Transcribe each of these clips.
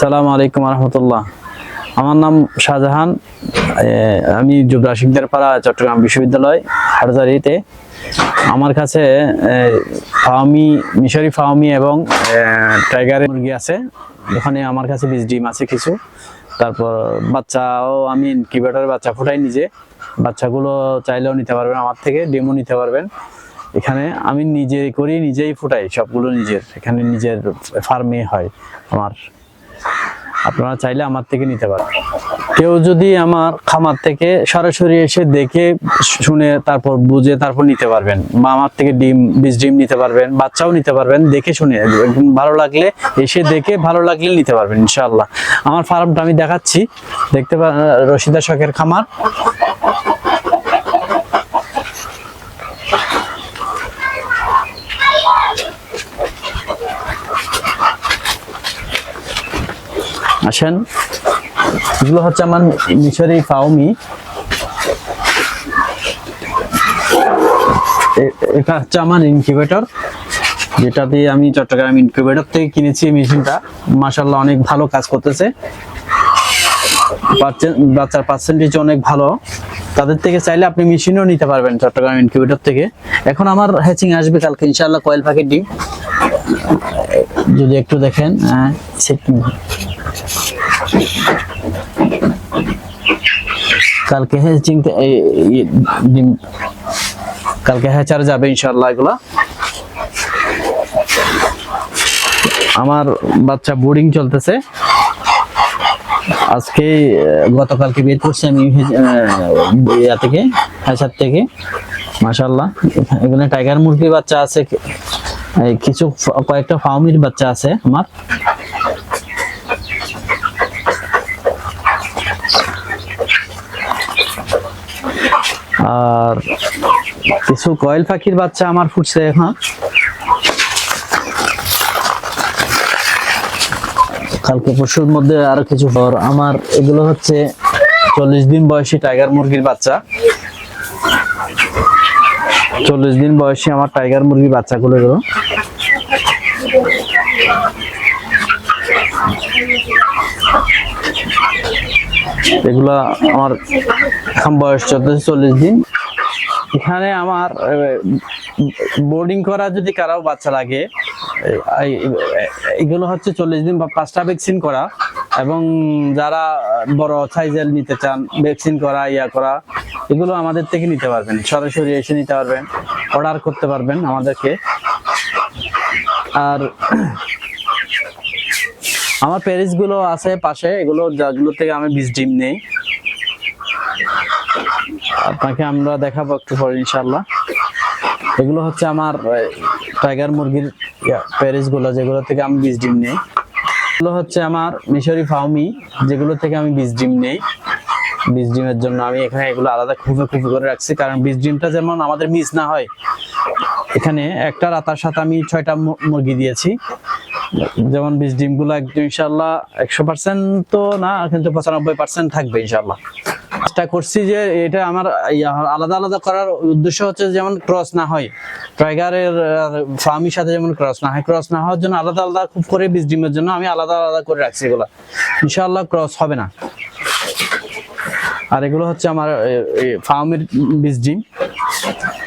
আসসালামু আলাইকুম রহমতুল্লাহ। আমার নাম শাহজাহান আমি শিকদার পাড়া চট্টগ্রাম বিশ্ববিদ্যালয় হাটজারিতে। আমার কাছে ফাওমি, মিশরি ফাওমি এবং টাইগারের মুরগি আছে। ওখানে আমার কাছে বীজ, ডিম আছে কিছু। তারপর বাচ্চাও আমি ইনকিউবেটরের বাচ্চা ফুটাই নিজে। বাচ্চাগুলো চাইলেও নিতে পারবেন আমার থেকে, ডিমও নিতে পারবেন। এখানে আমি নিজে করি, নিজেই ফুটাই, সবগুলো নিজের। এখানে নিজের ফার্মে হয় আমার। আপনারা চাইলে আমার থেকে নিতে পারেন। কেউ যদি আমার খামার থেকে সরাসরি এসে দেখে শুনে, তারপর বুঝে, তারপর নিতে পারবেন। বা আমার থেকে ডিম, বীজ ডিম নিতে পারবেন, বাচ্চাও নিতে পারবেন, দেখে শুনে। একদম ভালো লাগলে এসে দেখে, ভালো লাগলে নিতে পারবেন ইনশাল্লাহ আমার ফার্মটা আমি দেখাচ্ছি। দেখতে পা রশিদা শখের খামার। আসেন। এগুলো হচ্ছে আমার মিশরি ফাউমি এটা হচ্ছে আমার ইনকিউবেটর যেটা দিয়ে আমি চট্টগ্রাম ইনকিউবেটর থেকে কিনেছি মেশিনটা। মাসাল্লাহ অনেক ভালো কাজ করতেছে। বাচ্চার পার্সেন্টেজ অনেক ভালো। তাদের থেকে চাইলে আপনি মেশিনও নিতে পারবেন চট্টগ্রাম ইনকিউবেটর থেকে। এখন আমার হ্যাচিং আসবে কালকে ইনশাল্লাহ কয়েল প্যাকেট ডিম যদি একটু দেখেন হ্যাঁ। কালকে ডিম কালকে হ্যাচার যাবে ইনশাআল্লাহ এগুলা। আমার বাচ্চা বোর্ডিং চলতেছে। আজকে গতকালকে বের করছি আমি ইয়া থেকে হ্যাচার থেকে। মাশাল্লাহ এখানে টাইগার মুরগির বাচ্চা আছে কিছু কয়েকটা ফার্মির বাচ্চা আছে আমার। আর কিছু কয়েল পাখির বাচ্চা আমার ফুটছে এখন কালকে পরশুর মধ্যে আরও কিছু পর আমার এগুলো হচ্ছে চল্লিশ দিন বয়সী টাইগার মুরগির বাচ্চা। চল্লিশ দিন বয়সী আমার টাইগার মুরগির বাচ্চাগুলো এগুলো। এগুলা আমার এখন বয়স চলতেছে চল্লিশ দিন। এখানে আমার বোর্ডিং করা যদি কারও বাচ্চা লাগে এগুলো হচ্ছে চল্লিশ দিন বা পাঁচটা ভ্যাকসিন করা এবং যারা বড় সাইজের নিতে চান ভ্যাকসিন করা, ইয়া করা, এগুলো আমাদের থেকে নিতে পারবেন। সরাসরি এসে নিতে পারবেন অর্ডার করতে পারবেন আমাদেরকে। আর আমার প্যারিসগুলো আছে পাশে, এগুলো যাগুলো থেকে আমি বীজ ডিম নেই। আপনাকে আমরা দেখাবো একটু পরে ইনশাল্লাহ এগুলো হচ্ছে আমার টাইগার মুরগির প্যারিসগুলো যেগুলো থেকে আমি বীজ ডিম নেই। এগুলো হচ্ছে আমার মিশরি ফাউমি, যেগুলো থেকে আমি বীজ ডিম নেই। বীজ ডিমের জন্য আমি এখানে এগুলো আলাদা খুবই খুবই করে রাখছি, কারণ বীজ ডিমটা যেমন আমাদের মিস না হয়, এখানে একটা রাতার সাথে আমি ছয়টা মুরগি দিয়েছি। যেমন বীজ ডিমগুলো একদম ইনশাল্লাহ একশো পার্সেন্ট তো না, কিন্তু পঁচানব্বই পার্সেন্ট থাকবে ইনশাল্লাহ চেষ্টা করছি যে এটা আমার আলাদা আলাদা করার উদ্দেশ্য হচ্ছে যেমন ক্রস না হয় টাইগারের ফার্মির সাথে যেমন ক্রস না হয় ক্রস না হওয়ার জন্য আলাদা আলাদা খুব করে বীজ ডিমের জন্য আমি আলাদা আলাদা করে রাখছি এগুলো। ইনশাল্লাহ ক্রস হবে না। আর এগুলো হচ্ছে আমার ফার্মের বীজ ডিম।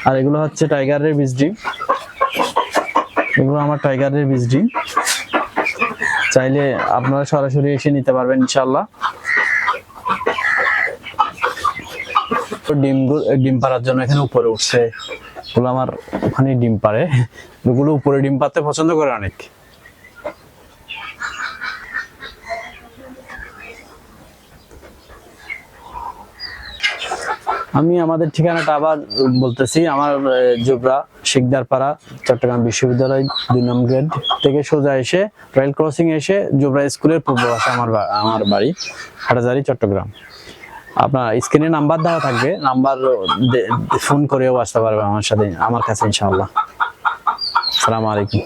আর এগুলো হচ্ছে টাইগারের বীজ ডিম। এগুলো আমার টাইগারের বীজ ডিম। চাইলে আপনারা সরাসরি এসে নিতে পারবেন ইনশাল্লাহ ডিম ডিম পাড়ার জন্য এখানে উপরে উঠছে। ওগুলো আমার ওখানে ডিম পারে ওগুলো উপরে ডিম পাড়তে পছন্দ করে অনেক। আমি আমাদের ঠিকানাটা আবার বলতেছি, আমার জুবরা শিকদার পাড়া চট্টগ্রাম বিশ্ববিদ্যালয়, দুই নম্বর গ্রেড থেকে সোজা এসে রেল ক্রসিং এসে জুবরা স্কুলের পূর্ব আমার আমার বাড়ি হাটাজারি চট্টগ্রাম। আপনার স্ক্রিনে নাম্বার দেওয়া থাকবে নাম্বার ফোন করেও আসতে পারবে আমার সাথে, আমার কাছে ইনশাআল্লাহ। আসসালামু আলাইকুম।